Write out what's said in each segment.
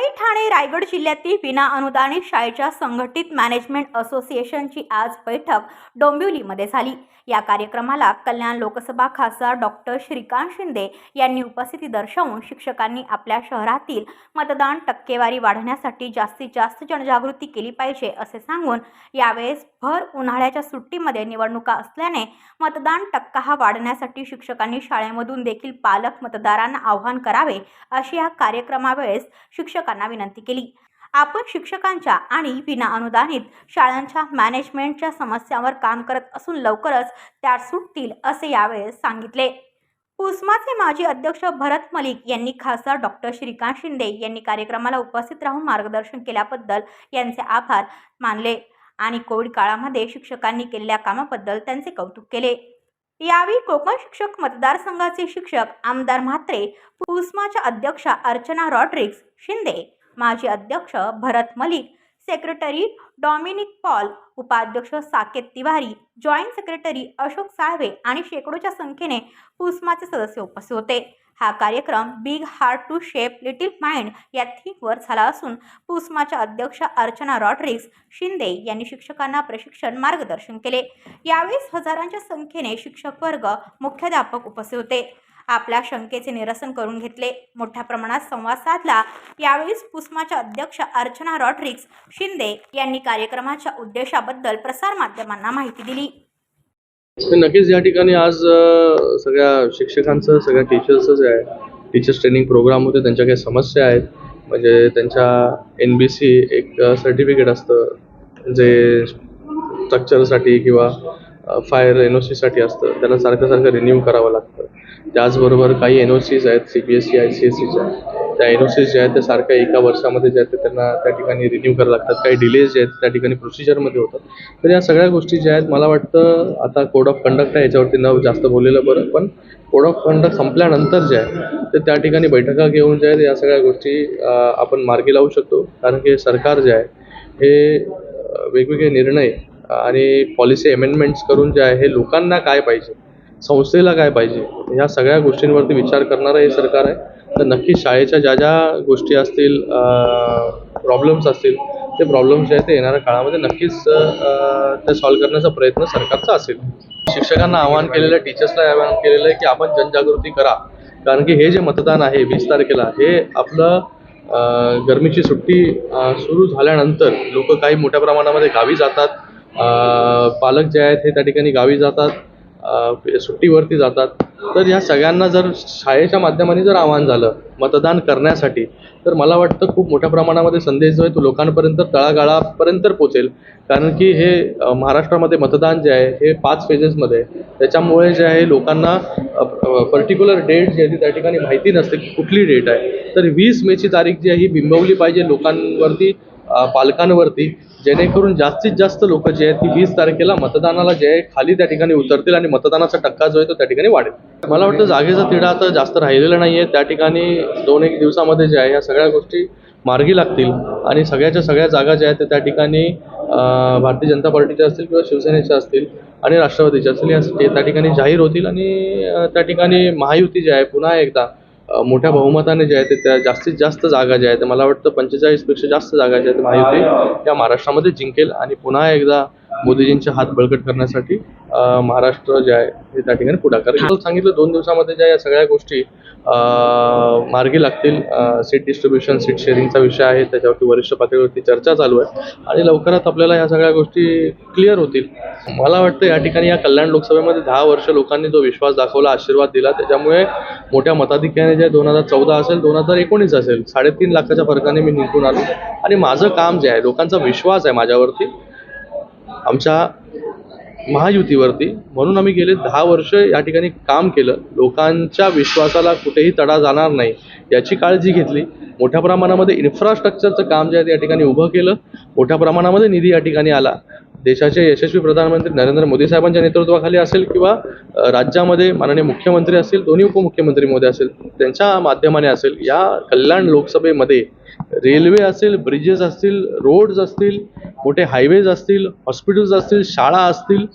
मुंबई ठाणे रायगड जिल्ह्यातील विना अनुदानित शाळेच्या संघटित मॅनेजमेंट असोसिएशनची आज बैठक डोंबिवलीमध्ये झाली. या कार्यक्रमाला कल्याण लोकसभा खासदार डॉक्टर श्रीकांत शिंदे यांनी उपस्थिती दर्शवून शिक्षकांनी आपल्या शहरातील मतदान टक्केवारी वाढवण्यासाठी जास्तीत जास्त जनजागृती केली पाहिजे असे सांगून यावेळेस भर उन्हाळ्याच्या सुट्टीमध्ये निवडणुका असल्याने मतदान टक्का हा वाढवण्यासाठी शिक्षकांनी शाळेमधून देखील पालक मतदारांना आवाहन करावे अशी या कार्यक्रमावेळेस शिक्षक शिक्षकांना विनंती केली. आपण शिक्षकांच्या आणि विना अनुदानित शाळांच्या मॅनेजमेंटच्या समस्यांवर काम करत असून लवकरच त्या सुटतील असे यावेळेस सांगितले. उस्माचे माजी अध्यक्ष भरत मलिक यांनी खासदार डॉक्टर श्रीकांत शिंदे यांनी कार्यक्रमाला उपस्थित राहून मार्गदर्शन केल्याबद्दल यांचे आभार मानले आणि कोविड काळामध्ये शिक्षकांनी केलेल्या कामाबद्दल त्यांचे कौतुक केले. यावेळी कोकण शिक्षक मतदारसंघाचे शिक्षक आमदार म्हात्रे पुस्माच्या अध्यक्षा अर्चना रॉड्रिक्स शिंदे माजी अध्यक्ष Bharat Malik secretary Dominic Paul उपाध्यक्ष साकेत तिवारी जॉईंट सेक्रेटरी अशोक साळवे आणि शेकडोच्या संख्येने पुस्माचे सदस्य उपस्थित होते. हा कार्यक्रम big heart to shape little mind या थीमवर झाला असून पुस्माच्या अध्यक्ष अर्चना रॉड्रिक्स शिंदे यांनी शिक्षकांना प्रशिक्षण मार्गदर्शन केले. यावेळेस हजारांच्या संख्येने शिक्षक वर्ग मुख्याध्यापक उपस्थित होते. आपल्या शंकेचे निरसन करून घेतले. मोठ्या प्रमाणात संवाद साधला. यावेळेस पुस्माच्या अध्यक्ष अर्चना रॉड्रिक्स शिंदे यांनी कार्यक्रमाच्या उद्देशाबद्दल प्रसारमाध्यमांना माहिती दिली. तर नक्कीच या ठिकाणी आज सगळ्या शिक्षकांचं सगळ्या टीचर्सचं जे आहे टीचर्स ट्रेनिंग प्रोग्राम होते त्यांच्या काही समस्या आहेत. म्हणजे त्यांच्या एन बी सी एक सर्टिफिकेट असतं जे स्ट्रक्चरसाठी किंवा फायर एन ओ सीसाठी असतं. त्याला सारखं सारखं रिन्यू करावं लागतं. त्याचबरोबर काही एन ओ सीज आहेत C B S C I C S सीच्या त्या एन ओ सीज ज्या आहेत त्या सारख्या एका वर्षामध्ये ज्या आहेत त्या त्यांना त्या ठिकाणी रिन्यू करावं लागतात. काही डिलेज जे आहेत त्या ठिकाणी प्रोसिजरमध्ये होतात. तर या सगळ्या गोष्टी ज्या आहेत मला वाटतं आता कोड ऑफ कंडक्ट आहे याच्यावरती न जास्त बोललेलं बरं. पण कोड ऑफ कंडक्ट संपल्यानंतर जे आहे ते त्या ठिकाणी बैठका घेऊन जे आहेत या सगळ्या गोष्टी आपण मार्गी लावू शकतो. कारण की सरकार जे आहे हे वेगवेगळे निर्णय आणि पॉलिसी अमेंडमेंट्स करून जे आहे हे लोकांना काय पाहिजे संस्थेला काय पाहिजे ह्या सगळ्या गोष्टींवरती विचार करणारं हे सरकार आहे. तर नक्की शाळेच्या ज्या ज्या गोष्टी असतील प्रॉब्लेम्स असतील ते प्रॉब्लेम्स जे आहेत ते येणाऱ्या काळामध्ये नक्कीच ते सॉल्व्ह करण्याचा प्रयत्न सरकारचा असेल. शिक्षकांना आवाहन केलेलं आहे टीचर्सला आवाहन केलेलं आहे की आपण जनजागृती करा. कारण की हे जे मतदान आहे वीस तारखेला हे आपलं गर्मीची गरमीची सुट्टी सुरू झाल्यानंतर लोक काही मोठ्या प्रमाणामध्ये गावी जातात. पालक जे आहेत हे त्या ठिकाणी गावी जातात. सुट्टीवरती जातात. तर या सगळ्यांना जर शाळेच्या माध्यमाने जर आव्हान झालं मतदान करण्यासाठी तर मला वाटतं खूप मोठ्या प्रमाणामध्ये संदेश जो आहे तो लोकांपर्यंत तळागाळापर्यंत पोचेल कारण की हे महाराष्ट्रामध्ये मतदान जे आहे हे पाच फेजेसमध्ये आहे. त्याच्यामुळे जे आहे लोकांना पर्टिक्युलर डेट जी आहे ती त्या ठिकाणी माहिती नसते की कुठली डेट आहे. तर वीस मेची तारीख जी आहे ही बिंबवली पाहिजे लोकांवरती पालकांवरती. जेणेकरून जास्तीत जास्त लोक जे आहेत ती वीस तारखेला मतदानाला जे आहे खाली त्या ठिकाणी उतरतील आणि मतदानाचा टक्का जो आहे तो त्या ठिकाणी वाढेल. मला वाटतं जागेचा तिढा आता जास्त राहिलेला नाही आहे त्या ठिकाणी दोन एक दिवसामध्ये जे आहे या सगळ्या गोष्टी मार्गी लागतील आणि सगळ्याच्या सगळ्या जागा ज्या आहेत त्या ठिकाणी भारतीय जनता पार्टीच्या असतील किंवा शिवसेनेच्या असतील आणि राष्ट्रवादीच्या असतील या त्या ठिकाणी जाहीर होतील आणि त्या ठिकाणी महायुती जी आहे पुन्हा एकदा मोठ्या बहुमताने जे आहे ते त्या जास्तीत जास्त जागा ज्या आहेत मला वाटतं पंचेचाळीसपेक्षा जास्त जागा ज्या आहेत महायुती या महाराष्ट्रामध्ये जिंकेल आणि पुन्हा एकदा मोदीजींचे हात बळकट करण्यासाठी महाराष्ट्र जे आहे हे त्या ठिकाणी पुढाकार. सांगितलं दोन दिवसामध्ये ज्या या सगळ्या गोष्टी मार्गी लागतील. सीट डिस्ट्रीब्युशन सीट शेअरिंगचा विषय आहे. त्याच्यावरती वरिष्ठ पातळीवरती चर्चा चालू आहे. आणि लवकरात आपल्याला या सगळ्या गोष्टी क्लिअर होतील. मला वाटतं या ठिकाणी या कल्याण लोकसभेमध्ये दहा वर्ष लोकांनी जो विश्वास दाखवला आशीर्वाद दिला त्याच्यामुळे मोठ्या मताधिक्याने जे दोन हजार चौदा असेल दोन हजार एकोणीस असेल साडेतीन लाखाच्या फरकाने मी निघून आलो. आणि माझं काम जे आहे लोकांचा विश्वास आहे माझ्यावरती. आमच्या महायुतीवरती. म्हणून आम्ही गेले दहा वर्ष या ठिकाणी काम केलं. लोकांच्या विश्वासाला कुठेही तडा जाणार नाही याची काळजी घेतली. मोठ्या प्रमाणामध्ये इन्फ्रास्ट्रक्चरचं काम जे आहे ते या ठिकाणी उभं केलं. मोठ्या प्रमाणामध्ये निधी या ठिकाणी आला. देशाचे यशस्वी प्रधानमंत्री नरेंद्र मोदी साहेबांच्या नेतृत्वाखाली असेल किंवा राज्यामध्ये माननीय मुख्यमंत्री असतील दोन्ही उपमुख्यमंत्री मोदी असेल त्यांच्या माध्यमाने असेल या कल्याण लोकसभेमध्ये रेल्वे असेल ब्रिजेस असतील रोड्स असतील मोठे हायवेज असतील हॉस्पिटल्स असतील शाळा असतील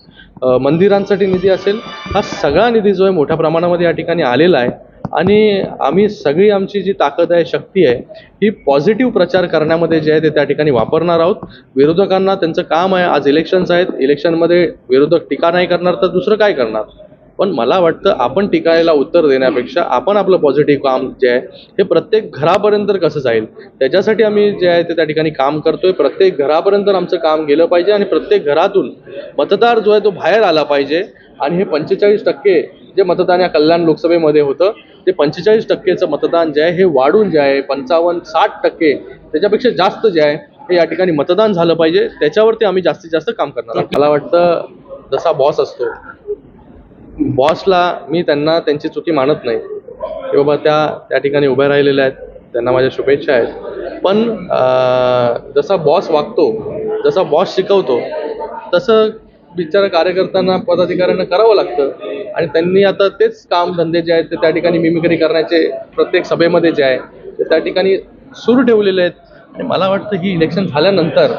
मंदिरांसाठी निधी असेल हा सगळा निधी जो आहे मोठ्या प्रमाणामध्ये या ठिकाणी आलेला आहे. आणि आम्ही सगळी आमची जी ताकद आहे शक्ती आहे ही पॉझिटिव्ह प्रचार करण्यामध्ये जे आहे ते त्या ठिकाणी वापरणार आहोत. विरोधकांना त्यांचं काम आहे आज इलेक्शन्स आहेत इलेक्शनमध्ये विरोधक टीका नाही करणार तर दुसरं काय करणार? पण मला वाटतं आपण टिकायला उत्तर देण्यापेक्षा आपण आपलं पॉझिटिव्ह काम जे आहे हे प्रत्येक घरापर्यंत कसं जाईल? त्याच्यासाठी आम्ही जे आहे ते त्या ठिकाणी काम करतोय. प्रत्येक घरापर्यंत आमचं काम गेलं पाहिजे आणि प्रत्येक घरातून मतदार जो आहे तो बाहेर आला पाहिजे. आणि हे पंचेचाळीस टक्के जे मतदान या कल्याण लोकसभेमध्ये होतं ते पंचेचाळीस टक्केचं मतदान जे आहे हे वाढून जे आहे पंचावन्न साठ टक्के त्याच्यापेक्षा जास्त जे आहे हे या ठिकाणी मतदान झालं पाहिजे. त्याच्यावरती आम्ही जास्तीत जास्त काम करणार आहोत. मला वाटतं जसा बॉस असतो बॉसला मी त्यांना त्यांची चुकी मानत नाही. की बाबा त्या त्या ठिकाणी उभ्या राहिलेल्या आहेत त्यांना माझ्या शुभेच्छा आहेत. पण जसा बॉस वागतो जसा बॉस शिकवतो तसं बिचारा कार्यकर्त्यांना पदाधिकाऱ्यांना करावं लागतं. आणि त्यांनी आता तेच काम धंदे जे आहेत ते त्या ठिकाणी मिमिक्री करण्याचे प्रत्येक सभेमध्ये जे आहे ते त्या ठिकाणी सुरू ठेवलेले आहेत. आणि मला वाटतं ही इलेक्शन झाल्यानंतर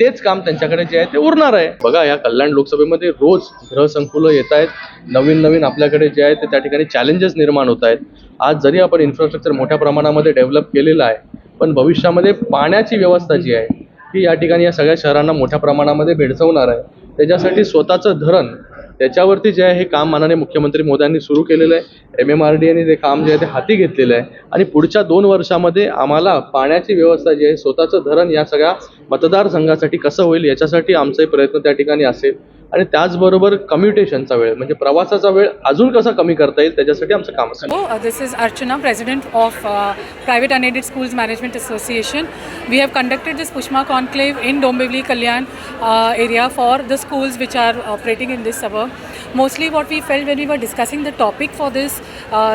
तेच काम त्यांच्याकडे जे आहे ते उरणार आहे. बघा या कल्याण लोकसभेमध्ये रोज ग्रहसंकुलं येत आहेत. नवीन नवीन आपल्याकडे जे आहे ते त्या ठिकाणी चॅलेंजेस निर्माण होत आहेत. आज जरी आपण इन्फ्रास्ट्रक्चर मोठ्या प्रमाणामध्ये डेव्हलप केलेलं आहे पण भविष्यामध्ये पाण्याची व्यवस्था जी आहे ती या ठिकाणी या सगळ्या शहरांना मोठ्या प्रमाणामध्ये भेडसवणार आहे. त्याच्यासाठी स्वतःचं धरण त्याच्यावरती जे आहे हे काम माननीय मुख्यमंत्री मोदयांनी सुरू केलेलं आहे. एम एम आर डी यांनी ते काम जे आहे ते हाती घेतलेलं आहे. आणि पुढच्या दोन वर्षामध्ये आम्हाला पाण्याची व्यवस्था जी आहे स्वतःचं धरण या सगळ्या मतदारसंघासाठी कसं होईल याच्यासाठी आमचे प्रयत्न त्या ठिकाणी असेल. आणि त्याचबरोबर कम्युटेशनचा वेळ म्हणजे प्रवासाचा वेळ अजून कसा कमी करता येईल त्याच्यासाठी आमचं काम असेल this is Archana president of private unaided schools management association we have conducted this PUSMA conclave in Dombivli Kalyan area for the schools which are operating in this sub mostly what we felt when we were discussing the topic for this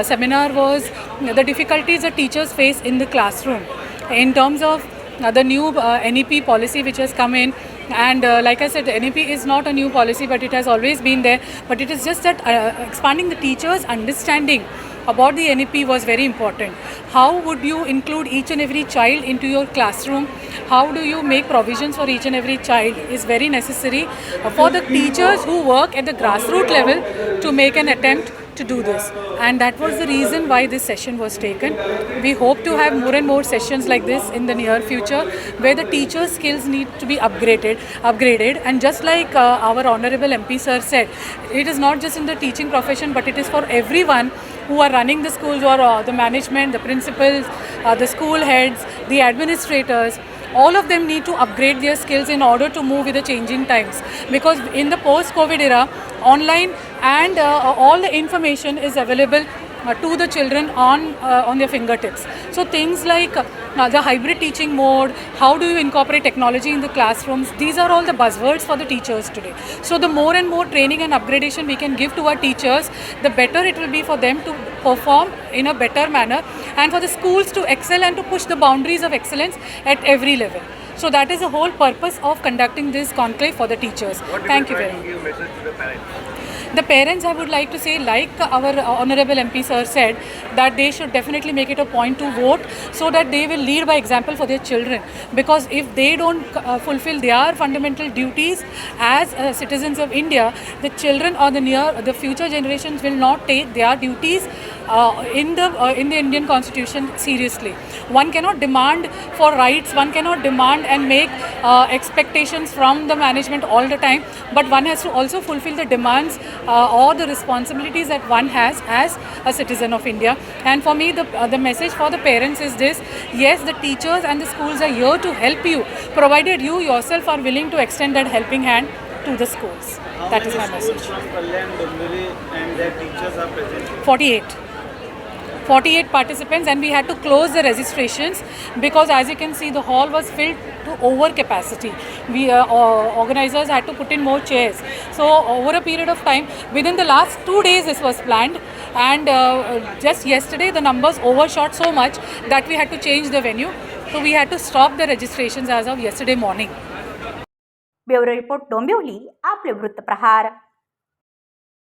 seminar was the difficulties a teachers face in the classroom in terms of the new N E P policy which has come in And uh, like I said, NEP is not a new policy, but it has always been there. But it is just that uh, expanding the teachers' understanding about the NEP was very important. How would you include each and every child into your classroom? How do you make provisions for each and every child is very necessary uh, for the teachers who work at the grassroots level to make an attempt to do this. And that was the reason why this session was taken. We hope to have more and more sessions like this in the near future where the teachers' skills need to be upgraded, upgraded. And just like uh, our honorable MP sir said, it is not just in the teaching profession, but it is for everyone who are running the schools or uh, the management, the principals, uh, the school heads, the administrators. All of them need to upgrade their skills in order to move with the changing times. Because in the post-COVID era, online and uh, all the information is available uh, to the children on uh, on their fingertips. So things like uh, the hybrid teaching mode, how do you incorporate technology in the classrooms? These are all the buzzwords for the teachers today. So the more and more training and upgradation we can give to our teachers, the better it will be for them to perform in a better manner, and for the schools to excel and to push the boundaries of excellence at every level. So that is the whole purpose of conducting this conclave for the teachers. Thank you very much. The parents, I would like to say, like our honorable MP sir said, that they should definitely make it a point to vote so that they will lead by example for their children. Because if they don't uh, fulfill their fundamental duties as uh, citizens of India, the children or the near, the future generations will not take their duties uh, in the uh, in the Indian Constitution seriously. One cannot demand for rights. One cannot demand and make uh, expectations from the management all the time. But one has to also fulfill the demands uh, or the responsibilities that one has as a citizen of India. And for me, the uh, the message for the parents is this: Yes, the teachers and the schools are here to help you, provided you yourself are willing to extend that helping hand to the schools. How that is my message. 48. 48 participants and we had to close the registrations because as you can see the hall was filled to over capacity we uh, o- organizers had to put in more chairs so over a period of time within the last 2 days this was planned and uh, just yesterday the numbers overshot so much that we had to change the venue so we had to stop the registrations as of yesterday morning bureau report Dombivli आपले वृत्तप्रहार